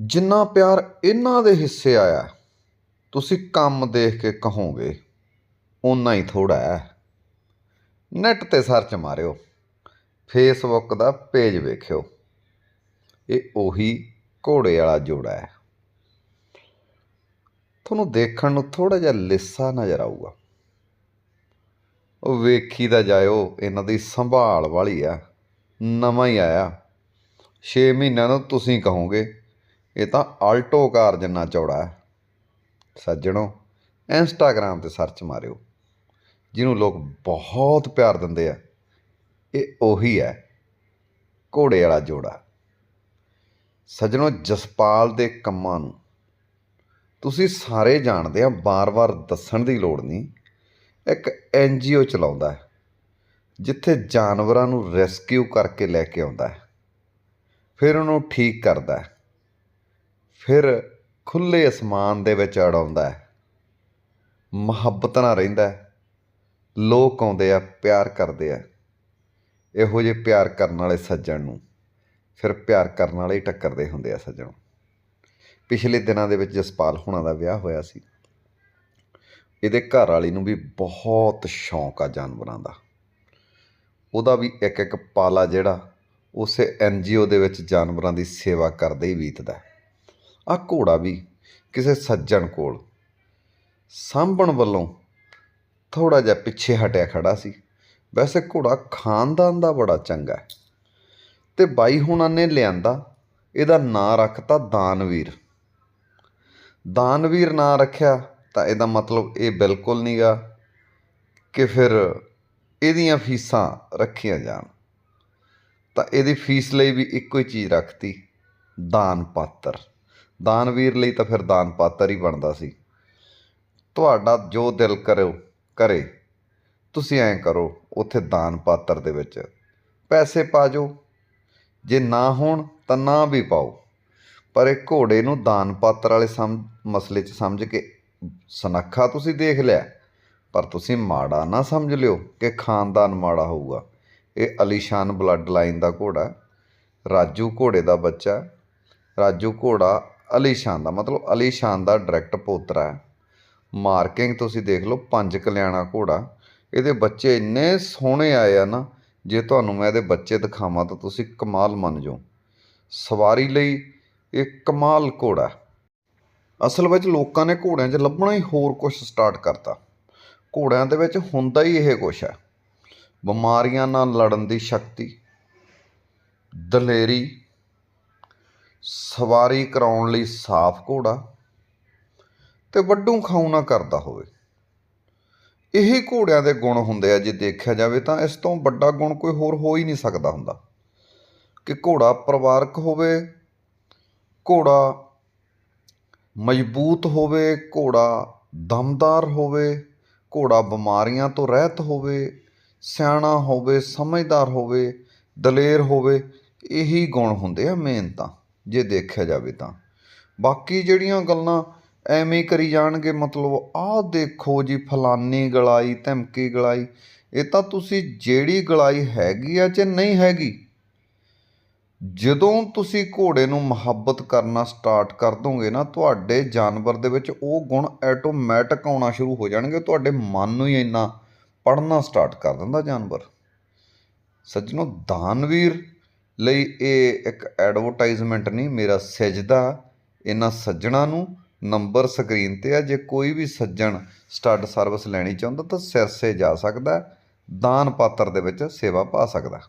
ਜਿੰਨਾ ਪਿਆਰ ਇਹਨਾਂ ਦੇ ਹਿੱਸੇ ਆਇਆ, ਤੁਸੀਂ ਕੰਮ ਦੇਖ ਕੇ ਕਹੋਗੇ, ਓਨਾ ਹੀ ਥੋੜਾ ਹੈ। ਨੈਟ ਤੇ ਸਰਚ ਮਾਰਿਓ ਫੇਸਬੁੱਕ ਦਾ ਪੇਜ ਵੇਖਿਓ। ਇਹ ਉਹੀ ਘੋੜੇ ਵਾਲਾ ਜੋੜਾ ਹੈ। ਤੁਹਾਨੂੰ ਦੇਖਣ ਨੂੰ ਥੋੜਾ ਜਿਹਾ ਲਿੱਸਾ ਨਜ਼ਰ ਆਊਗਾ। ਉਹ ਵੇਖੀ ਦਾ ਜਾਇਓ, ਇਹਨਾਂ ਦੀ ਸੰਭਾਲ ਵਾਲੀ ਆ, ਨਵਾਂ ਹੀ ਆਇਆ। 6 ਮਹੀਨਿਆਂ ਨੂੰ ਤੁਸੀਂ ਕਹੋਗੇ ਇਹ ਤਾਂ ਆਲਟੋ ਕਾਰ ਜਿੰਨਾ ਚੌੜਾ ਹੈ। ਸੱਜਣੋ, ਇੰਸਟਾਗ੍ਰਾਮ ਤੇ ਸਰਚ ਮਾਰਿਓ। ਜਿਹਨੂੰ ਲੋਕ ਬਹੁਤ ਪਿਆਰ ਦਿੰਦੇ ਆ। ਇਹ ਉਹੀ ਹੈ, ਘੋੜੇ ਵਾਲਾ ਜੋੜਾ। ਸੱਜਣੋ, ਜਸਪਾਲ ਦੇ ਕੰਮਾਂ ਨੂੰ। ਤੁਸੀਂ ਸਾਰੇ ਜਾਣਦੇ ਆ, ਬਾਰ-ਬਾਰ ਦੱਸਣ ਦੀ ਲੋੜ ਨਹੀਂ। ਇੱਕ ਐਨਜੀਓ ਚਲਾਉਂਦਾ ਹੈ, ਜਿੱਥੇ ਜਾਨਵਰਾਂ ਨੂੰ ਰੈਸਕਿਊ ਕਰਕੇ ਲੈ ਕੇ ਆਉਂਦਾ ਹੈ। ਫਿਰ ਉਹਨੂੰ ਠੀਕ ਕਰਦਾ ਹੈ। ਫਿਰ ਖੁੱਲੇ ਅਸਮਾਨ ਦੇ ਵਿੱਚ ਅੜਾਉਂਦਾ ਹੈ। ਮੁਹੱਬਤ ਨਾਲ ਰਹਿੰਦਾ ਲੋਕ ਆਉਂਦੇ ਆ, ਪਿਆਰ ਕਰਦੇ ਆ। ਇਹੋ ਜਿਹੇ ਪਿਆਰ ਕਰਨ ਵਾਲੇ ਸੱਜਣ ਨੂੰ ਫਿਰ ਪਿਆਰ ਕਰਨ ਵਾਲੇ ਹੀ ਟੱਕਰਦੇ ਹੁੰਦੇ ਆ ਸੱਜਣ। ਪਿਛਲੇ ਦਿਨਾਂ ਦੇ ਵਿੱਚ ਜਸਪਾਲ ਹੁਣਾਂ ਦਾ ਵਿਆਹ ਹੋਇਆ ਸੀ। ਇਹਦੇ ਘਰ ਵਾਲੀ ਨੂੰ ਵੀ ਬਹੁਤ ਸ਼ੌਂਕ ਆ ਜਾਨਵਰਾਂ ਦਾ। ਉਹਦਾ ਵੀ ਇੱਕ ਇੱਕ ਪਾਲਾ ਜਿਹੜਾ ਉਸੇ ਐਨਜੀਓ ਦੇ ਵਿੱਚ ਜਾਨਵਰਾਂ ਦੀ ਸੇਵਾ ਕਰਦੇ ਹੀ ਬੀਤਦਾ ਆ ਘੋੜਾ ਵੀ ਕਿਸੇ ਸੱਜਣ ਕੋਲ। ਸਾਂਭਣ ਵੱਲੋਂ ਥੋੜਾ ਜਿਹਾ ਪਿੱਛੇ ਹਟਿਆ ਖੜਾ ਸੀ। ਵੈਸੇ ਘੋੜਾ ਖਾਨਦਾਨ ਦਾ ਬੜਾ ਚੰਗਾ ਹੈ। ਤੇ ਬਾਈ ਹੁਣਾਂ ਨੇ ਲਿਆਂਦਾ, ਇਹਦਾ ਨਾਂ ਰੱਖਤਾ ਦਾਨਵੀਰ। ਦਾਨਵੀਰ ਨਾਂ ਰੱਖਿਆ ਤਾਂ ਇਹਦਾ ਮਤਲਬ ਇਹ ਬਿਲਕੁਲ ਨਹੀਂਗਾ ਕਿ ਫਿਰ ਇਹਦੀਆਂ ਫੀਸਾਂ ਰੱਖੀਆਂ ਜਾਣ। ਤਾਂ ਇਹਦੀ ਫੀਸ ਲਈ ਵੀ ਇੱਕੋ ਹੀ ਚੀਜ਼ ਰੱਖਤੀ, ਦਾਨ ਪਾਤਰ। ਦਾਨਵੀਰ ਲਈ ਤਾਂ ਫਿਰ ਦਾਨ ਪਾਤਰ ਹੀ ਬਣਦਾ ਸੀ। ਤੁਹਾਡਾ ਜੋ ਦਿਲ ਕਰਿਓ, ਕਰੇ। ਤੁਸੀਂ ਐਂ ਕਰੋ, ਉੱਥੇ ਦਾਨ ਪਾਤਰ ਦੇ ਵਿੱਚ ਪੈਸੇ ਪਾ ਜੋ ਜੇ ਨਾ ਹੋਣ ਤਾਂ ਨਾ ਵੀ ਪਾਓ। ਪਰ ਇਹ ਘੋੜੇ ਨੂੰ ਦਾਨ ਪਾਤਰ ਵਾਲੇ ਸਮ, ਮਸਲੇ 'ਚ ਸਮਝ ਕੇ ਸਨੱਖਾ ਤੁਸੀਂ ਦੇਖ ਲਿਆ। ਪਰ ਤੁਸੀਂ ਮਾੜਾ ਨਾ ਸਮਝ ਲਿਓ ਕਿ ਖਾਨਦਾਨ ਮਾੜਾ ਹੋਊਗਾ। ਇਹ ਅਲੀਸ਼ਾਨ ਬਲੱਡ ਲਾਈਨ ਦਾ ਘੋੜਾ ਰਾਜੂ ਘੋੜੇ ਦਾ ਬੱਚਾ ਰਾਜੂ ਘੋੜਾ ਅਲੀਸ਼ਾਨ ਦਾ, ਮਤਲਬ ਅਲੀਸ਼ਾਨ ਦਾ ਡਾਇਰੈਕਟ ਪੋਤਰਾ ਹੈ। ਮਾਰਕਿੰਗ ਤੁਸੀਂ ਦੇਖ ਲਓ, ਪੰਜ ਕਲਿਆਣਾ ਘੋੜਾ। ਇਹਦੇ ਬੱਚੇ ਇੰਨੇ ਸੋਹਣੇ ਆਏ ਆ ਨਾ, ਜੇ ਤੁਹਾਨੂੰ ਮੈਂ ਇਹਦੇ ਬੱਚੇ ਦਿਖਾਵਾਂ ਤਾਂ ਤੁਸੀਂ ਕਮਾਲ ਮੰਨ ਜਾਓ। ਸਵਾਰੀ ਲਈ ਇਹ ਕਮਾਲ ਘੋੜਾ ਅਸਲ ਵਿੱਚ ਲੋਕਾਂ ਨੇ ਘੋੜਿਆਂ 'ਚ ਲੱਭਣਾ ਹੀ ਹੋਰ ਕੁਝ ਸਟਾਰਟ ਕਰਤਾ। ਘੋੜਿਆਂ ਦੇ ਵਿੱਚ ਹੁੰਦਾ ਹੀ ਇਹ ਕੁਛ ਹੈ। ਬਿਮਾਰੀਆਂ ਨਾਲ ਲੜਨ ਦੀ ਸ਼ਕਤੀ, ਦਲੇਰੀ ਸਵਾਰੀ ਕਰਾਉਣ ਲਈ ਸਾਫ਼ ਘੋੜਾ ਤੇ ਵੱਡੂ ਖਾਉ ਨਾ ਕਰਦਾ ਹੋਵੇ। ਇਹੀ ਘੋੜਿਆਂ ਦੇ ਗੁਣ ਹੁੰਦੇ ਆ, ਜੇ ਦੇਖਿਆ ਜਾਵੇ ਤਾਂ ਇਸ ਤੋਂ ਵੱਡਾ ਗੁਣ ਕੋਈ ਹੋਰ ਹੋ ਹੀ ਨਹੀਂ ਸਕਦਾ ਹੁੰਦਾ। ਕਿ ਘੋੜਾ ਪਰਿਵਾਰਕ ਹੋਵੇ, ਘੋੜਾ ਮਜ਼ਬੂਤ ਹੋਵੇ, ਘੋੜਾ ਦਮਦਾਰ ਹੋਵੇ, ਘੋੜਾ ਬਿਮਾਰੀਆਂ ਤੋਂ ਰਹਿਤ ਹੋਵੇ, ਸਿਆਣਾ ਹੋਵੇ, ਸਮਝਦਾਰ ਹੋਵੇ, ਦਲੇਰ ਹੋਵੇ, ਇਹੀ ਗੁਣ ਹੁੰਦੇ ਆ ਮੇਨ ਤਾਂ। ਜੇ ਦੇਖਿਆ ਜਾਵੇ ਤਾਂ। ਬਾਕੀ ਜਿਹੜੀਆਂ ਗੱਲਾਂ ਐਵੇਂ ਹੀ ਕਰੀ ਜਾਣਗੇ, ਮਤਲਬ ਆਹ ਦੇਖੋ ਜੀ ਫਲਾਨੀ ਗਲਾਈ, ਧਮਕੀ ਗਲਾਈ, ਇਹ ਤਾਂ ਤੁਸੀਂ ਜਿਹੜੀ ਗਲਾਈ ਹੈਗੀ ਆ ਜਾਂ ਨਹੀਂ ਹੈਗੀ, ਜਦੋਂ ਤੁਸੀਂ ਘੋੜੇ ਨੂੰ ਮੁਹੱਬਤ ਕਰਨਾ ਸਟਾਰਟ ਕਰ ਦੋਗੇ ਨਾ, ਤੁਹਾਡੇ ਜਾਨਵਰ ਦੇ ਵਿੱਚ ਉਹ ਗੁਣ ਆਟੋਮੈਟਿਕ ਆਉਣਾ ਸ਼ੁਰੂ ਹੋ ਜਾਣਗੇ, ਤੁਹਾਡੇ ਮਨ ਨੂੰ ਹੀ ਇੰਨਾ ਪੜਨਾ ਸਟਾਰਟ ਕਰ ਦਿੰਦਾ ਜਾਨਵਰ। ਸੱਜਣੋ, ਦਾਨਵੀਰ ਲਈ ਇਹ ਇੱਕ ਐਡਵਰਟਾਈਜ਼ਮੈਂਟ ਨਹੀਂ, ਮੇਰਾ ਸਜਦਾ ਇਹਨਾਂ ਸੱਜਣਾ ਨੂੰ ਨੰਬਰ ਸਕਰੀਨ ਤੇ ਆ, ਜੇ ਕੋਈ ਵੀ ਸੱਜਣ ਸਟੱਡ ਸਰਵਿਸ ਲੈਣੀ ਚਾਹੁੰਦਾ ਤਾਂ ਸਿਰਸੇ ਜਾ ਸਕਦਾ, ਦਾਨ ਪਾਤਰ ਦੇ ਵਿੱਚ ਸੇਵਾ ਪਾ ਸਕਦਾ।